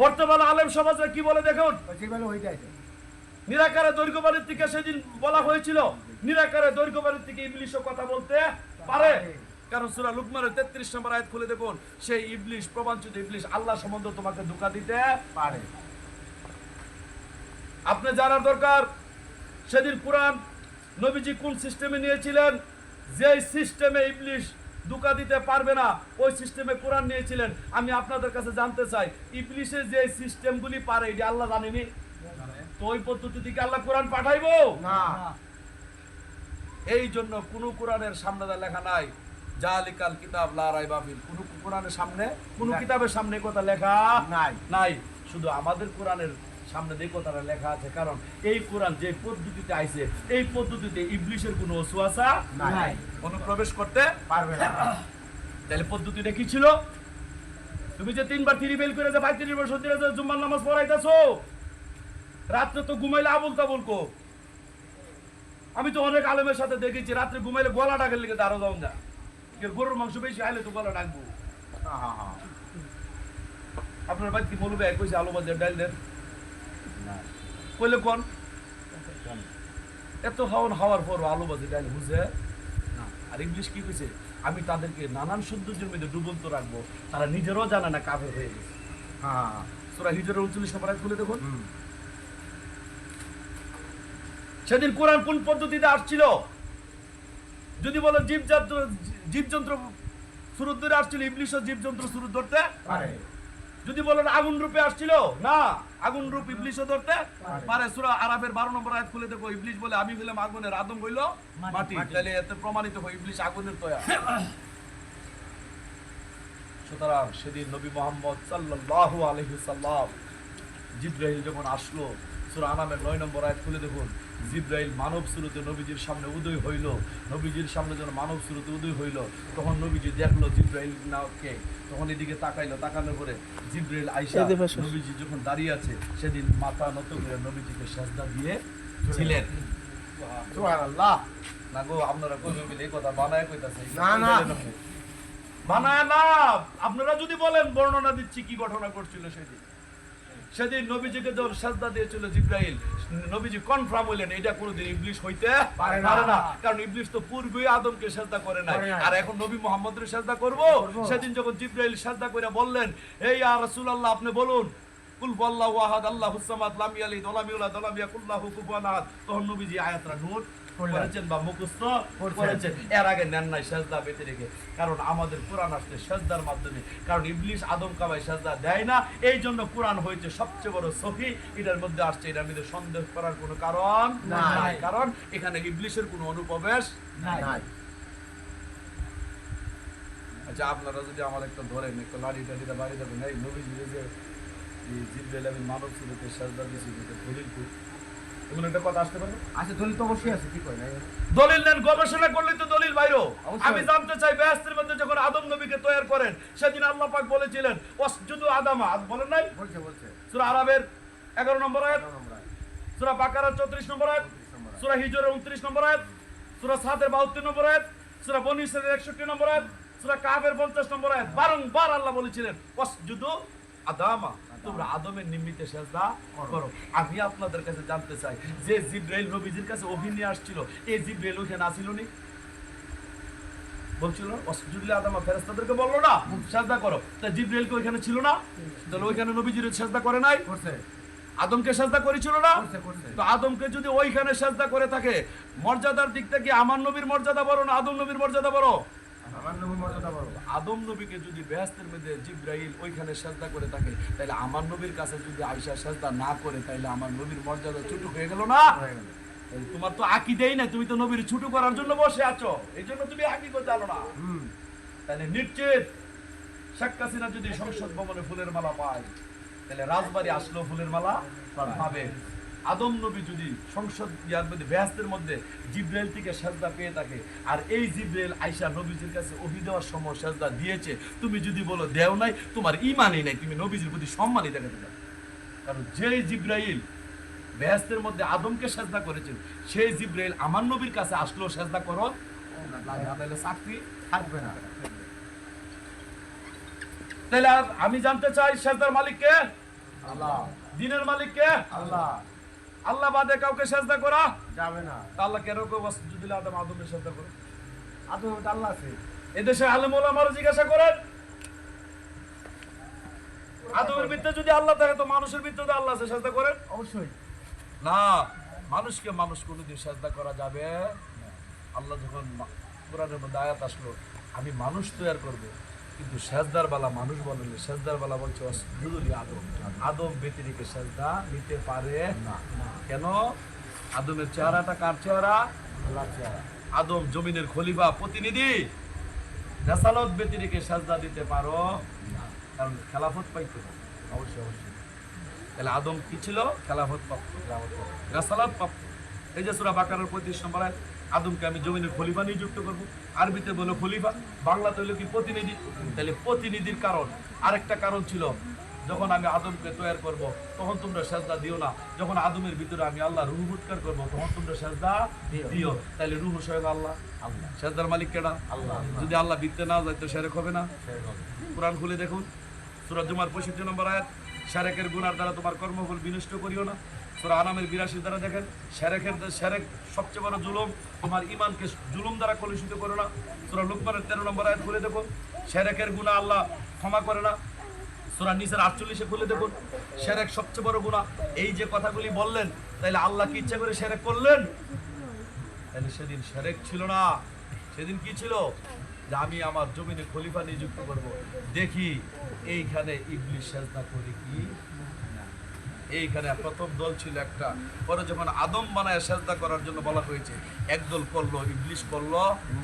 বর্তমানে আলেম সমাজরা কি বলে দেখুন? নিরাকারে দৈর্ঘ্য বাড়ির থেকে সেদিন বলা হয়েছিল নিরাকারে দৈর্ঘ্য বাড়ির থেকে ইবলিশও কথা বলতে পারে। কারণ সুরা লুকমানের তেত্রিশ নম্বর আয়াত খুলে দেখুন সেই ইবলিশ প্রবাঞ্চিত ইবলিশ আল্লাহ সম্বন্ধে তোমাকে ধোকা দিতে পারে। আপনি জানার দরকার সেদিন কোরআন নবীজি কোন সিস্টেমে নিয়েছিলেন? যে সিস্টেমে ইবলিশ দুকা দিতে পারবে না। ওই সিস্টেমে কোরআন নিয়েছিলেন। আমি আপনাদের কাছে জানতে চাই ইবলিশের যে সিস্টেমগুলি পারে এটি আল্লাহ জানেনি? তো ওই পদ্ধতি থেকে আল্লাহ কোরআন পাঠাইবো? না। এই জন্য কোন কোরআনের সামনে লেখা নাই। জালিকাল কিতাব লা রাইবা ফিহ কোন কোরআনের সামনে কোন কিতাবের সামনে কথা লেখা নাই। নাই। শুধু আমাদের কোরআনের সামনে দিয়ে কথাটা লেখা আছে কারণ এই কোরআন যে পদ্ধতিতে আইছে এই পদ্ধতিতে ইবলিশের কোনো অসুয়াশা নাই। অনুপ্রবেশ করতে পারবে না। তাহলে পদ্ধতিটা কি ছিল? তুমি যে তিনবার তিরি বেল করে যে ভাই তিরি বছর দিলে যে জুম্মার নামাজ পড়াইতেছো? রাত্রে তো ঘুমাইলে আবুল তাবুল কো। আমি তো অনেক আলেমের সাথে দেখেছি রাত্রে ঘুমাইলে গলা ডাকের লিখে দাঁড়ো যাও না গরুর মাংস বেশি আইলে তো গলা ডাকবো। আপনার বাড়ি কি মলবে এক আলু বাজার ডাল দেন? কইলে কোন? এত খাওয়ান খাওয়ার পর আলু বাজে ডাল বুঝে? আর ইংলিশ কি কইছে? আমি তাদেরকে নানান সৌন্দর্যের মধ্যে ডুবন্ত রাখব তারা নিজেরও জানে না কাফের হয়ে গেছে। হ্যাঁ। সুরা হিজরের উনচল্লিশ নম্বর আয়াত খুলে দেখুন। সেদিন কোরআন কোন পদ্ধতিতে আসছিল? যদি বলো জীবজন্তু সুরত ধরে আসছিল সুরত ধরতে পারে। যদি বলেন আগুন রূপে আসছিল না আগুন রূপ ইবলিশও ধরতে পারে। সুরা আরাফের 12 নম্বর আয়াত খুলে দেখো ইবলিশ বলে আমি হইলাম আগুনের আদম হইল মাটি। তাহলে এতে প্রমাণিত হয় ইবলিশ আগুনের তয়া। সুতরাং সেদিন নবী মোহাম্মদ সাল্লাহ আলহিসাল্লাম জিব্রাহিম যখন আসলো সূরা আনামের 9 নম্বর আয়াত খুলে দেখুন। জিব্রাইল মানব সুরতে নবীজির সামনে উদয় হইল। নবীজির সামনে যখন মানব সুরতে উদয় হইল। তখন নবীজি দেখল জিব্রাইল নাকে তখন এদিকে তাকাইলো তাকানোর পরে জিব্রাইল আইসা নবীজি যখন দাঁড়িয়ে আছে সেদিন মাথা নত করে নবীজিকে সেজদা দিয়ে ছিলেন। সুবহানাল্লাহ। না গো আপনারা কইবেন বলে এই কথা বানায় কইতাছে? না, না। বানায় না। আপনারা যদি বলেন বর্ণনা দিচ্ছি কি ঘটনা করছিল সেদিন। সেদিন নবীজিকে যখন সাজদা দিয়েছিল জিব্রাইল নবীজি কনফার্ম এটা কোনোদিন ইবলিশ হইতে পারে না। কারণ ইবলিশ তো পূর্বেই আদমকে সাজদা করে নাই। আর এখন নবী মোহাম্মদের সাজদা করব? সেদিন যখন জিব্রাইল সাজদা করে বললেন এই আর রাসূলুল্লাহ আপনি বলুন কুল বল্লাহু আহাদ আল্লাহুস সামাদ লাম ইয়ালিদ ওয়া লাম ইউলাদ ওয়া লাম ইয়াকুল লাহু কুফুয়ান আহাদ। তখন নবীজি আয়াতটা নোট। করেছেন বা মুখস্থ করেছেন। এর আগে নেন নাই সেজদা বেঁধে রেখে। কারণ আমাদের কোরআন আসছে সেজদার মাধ্যমে। কারণ ইবলিশ আদম কাবাই সেজদা দেয় না। এই জন্য কোরআন হয়েছে সবচেয়ে বড় সফি এটার মধ্যে আসছে এটার মধ্যে সন্দেহ করার কোনো কারণ নাই। কারণ এখানে ইবলিশের কোনো অনুপ্রবেশ নাই। আচ্ছা আপনারা যদি আমার একটা ধরেন একটা লাড়ি টাড়িটা বাড়ি দেবেন এই নবীজি যে জিব্রাইল আমি মানব সুরতে সেজদা দিয়েছি দলিল দলিল তো অবশ্যই আছে কি কয় না? দলিল নেন গবেষণা করলে তো দলিল বাইরো। আমি জানতে চাই বেহেস্তের মধ্যে যখন আদম নবীকে তৈরি করেন সেদিন আল্লাহ পাক বলেছিলেন ওয়াসজুদু আদামা আদ বলেন নাই? বলছে বলছে। সূরা আরবের 11 নম্বর আয়াত? এগারো নম্বর আয়াত, সূরা বাকারার 34 নম্বর আয়াত? চৌত্রিশ নম্বর আয়াত। সূরা হিজরের 29 নম্বর আয়াত? সূরা সাদের 72 নম্বর আয়াত? সূরা বনী ইসরাইলের 61 নম্বর আয়াত? সূরা কাফের 50 নম্বর আয়াত? বারংবার আল্লাহ বলেছিলেন ওয়াসজুদু আদামা তোমরা আদমের নিমিত্তে সেজদা করো। আমি আপনাদের কাছে জানতে চাই যে জিব্রাইল নবীজির কাছে অভিনয় আসছিল এই জিব্রাইল ওখানে আসিল নি? বলছিল আদমা বলল না সেজদা করো। তা জিব্রাইল কি ওইখানে ছিল না? তাহলে ওইখানে নবীজির সেজদা করে নাই? করছে। আদমকে সেজদা করেছিল না? তো আদমকে যদি ওইখানে সেজদা করে থাকে মর্যাদার দিক থেকে আমার নবীর মর্যাদা বড় না আদম নবীর মর্যাদা বড়? আমার নবী মর্যাদা বড় আদম নবীকে যদি বেহেস্তের মধ্যে জিব্রাইল ওইখানে সেজদা করে থাকে তাহলে আমার নবীর কাছে যদি আয়সা সেজদা না করে তাহলে আমার নবীর মর্যাদা ছোট হয়ে গেল না। তোমার তো আকি দেই না তুমি তো নবীর ছোট করার জন্য বসে আছো। এই জন্য তুমি আকি করতে জানো না। হুম। তাহলে নিশ্চিত শেখ হাসিনা যদি সংসদ ভবনে ফুলের মালা পায় তাহলে রাজবাড়ি আসলো ফুলের মালা পাবে। আদম নবী যদি সংসদ ইয়ার মধ্যে, ব্যস্তের মধ্যে জিব্রাইল থেকে সেজদা পেয়ে থাকে, আর এই জিব্রাইল আইসা নবীজির কাছে অভি দেওয়ার সময় সেজদা দিয়েছে, তুমি যদি বলো দেও নাই, তোমার ইমানই নাই, তুমি নবীজির প্রতি সম্মানই দেখাতে পারো। কারণ যেই জিব্রাইল ব্যস্তের মধ্যে আদমকে সেজদা করেছেন, সেই জিব্রাইল আমার নবীর কাছে আসলেও সেজদা করো। চাকরি থাকবে না। তাহলে আমি জানতে চাই সেজদার মালিককে? আল্লাহ। দিনের মালিক কে আল্লাহ। আল্লাহ বাদে কাউকে সেজদা করা যাবে না। আল্লাহ কেন ওয়াসজুদ আদম আদমের সেজদা করে? আদম আল্লাহ আছে। এদেশে আলেম ওলামারা জিজ্ঞাসা করেন। আদমের ভিতরে যদি আল্লাহ থাকে তো মানুষের ভিতরে আল্লাহ আছে সেজদা করেন অবশ্যই। না মানুষকে মানুষ কোনোদিন সেজদা করা যাবে আল্লাহ যখন কোরআনের মধ্যে আয়াত আসলো আমি মানুষ তৈরি করব। কিন্তু সেজদার বেলা মানুষ বলেনি সেজদার বেলা বলছে অসজুদুল আদম। আদম ব্যতিরিকে সেজদা নিতে পারে না। কেন? আদমের চেহারাটা কার চেহারা? আল্লাহ চেহারা। আদম জমিনের খলিফা প্রতিনিধি। রেসালত ব্যতিরিকে সাজদা দিতে পারো কারণ খেলাফত পাইতে। অবশ্যই অবশ্যই। তাহলে আদম কি ছিল? খেলাফত প্রাপ্ত। করো। রেসালত প্রাপ্ত। এই যে সুরা বাকারের পঁয়ত্রিশ নম্বর আদমকে আমি জমিনের খলিফা নিযুক্ত করব। আরবিতে বলো খলিফা বাংলাতে হলো কি প্রতিনিধি। তাহলে প্রতিনিধির কারণ। আরেকটা কারণ ছিল যখন আমি আদমকে তৈরি করব তখন তোমরা সেজদা দিও না। যখন আদমের ভিতরে আমি আল্লাহ রুহ উৎকার করব তখন তোমরা সেজদা দিও। তাহলে রুহ স্বয়ং আল্লাহ। আল্লাহ। সেজদার মালিক কেনা আল্লাহ। যদি আল্লাহ বিত্তে না যায় তো সেরেক হবে না। কোরআন খুলে দেখুন। সুরাজ জুমার পঁয়ষট্টি নম্বর আয়াত সেরেকের গুনার দ্বারা তোমার কর্মফল বিনষ্ট করিও না। সুরা আনামের বিরাশি দ্বারা দেখেন সেরেকের সেরেক সবচেয়ে বড় জুলুম তোমার ইমানকে জুলুম দ্বারা কলুষিত করো না। সুরা লুকমানের তেরো নম্বর আয়াত খুলে দেখুন সেরেকের গুণা আল্লাহ ক্ষমা করে না। সুরা নিসের আটচল্লিশে খুলে দেখুন সেরেক সবচেয়ে বড় গুণা এই যে কথাগুলি বললেন, তাইলে আল্লাহ কি ইচ্ছা করে সেরেক করলেন? তাহলে সেদিন সেরেক ছিল না। সেদিন কি ছিল? যে আমি আমার জমিনে খলিফা নিযুক্ত করব। দেখি, এইখানে ইবলিশ সেজদা করে কি এইখানে প্রথম দল ছিল একটা। পরে যখন আদম বানায় সাজদা করার জন্য বলা হয়েছে, একদল করল ইবলিশ করল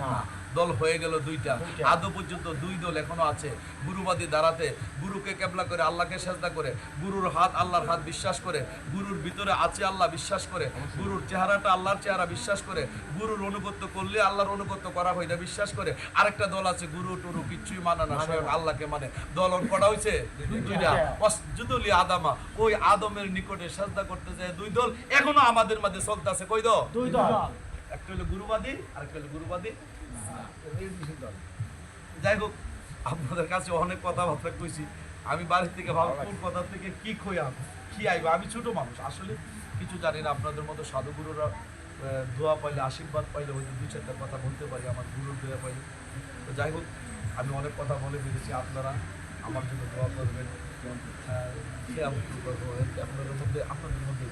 না। দল হয়ে গেল দুইটা। আদৌ পর্যন্ত দুই দল এখনও আছে। গুরুবাদী দাঁড়াতে গুরুকে কেবলা করে আল্লাহকে সেজদা করে গুরুর হাত আল্লাহর হাত বিশ্বাস করে গুরুর ভিতরে আছে আল্লাহ বিশ্বাস করে গুরুর চেহারাটা আল্লাহর চেহারা বিশ্বাস করে গুরুর অনুগত্য করলে আল্লাহর অনুগত্য করা হয় না বিশ্বাস করে। আরেকটা দল আছে গুরু টুরু কিচ্ছুই মানে না স্বয়ং আল্লাহকে মানে। দল ওর করা হয়েছে দুইটা। অসজুদুলি আদামা ওই আদমের নিকটে সেজদা করতে যায় দুই দল। এখনও আমাদের মাঝে চলতেছে। কই দল? দুই দল। একটা হলো গুরুবাদী আর একটা হলো গুরুবাদী। যাই হোক, আপনাদের কাছে অনেক কথাবার্তা কইছি। আমি বাড়ির থেকে ভালো কোন কথা থেকে কি খইয়াম কি আইব? আমি ছোট মানুষ, আসলে কিছু জানি না, আপনাদের মতো সাধুগুরুরা দোয়া পাইলে, আশীর্বাদ পাইলে হয়তো দুই চারটা কথা বলতে পারি, আমার গুরুর দোয়া পাইলে। তো যাই হোক, আমি অনেক কথা বলে ফেলেছি আপনারা, আমার জন্য দোয়া করবেন। আপনাদের মধ্যে আপনাদের মধ্যে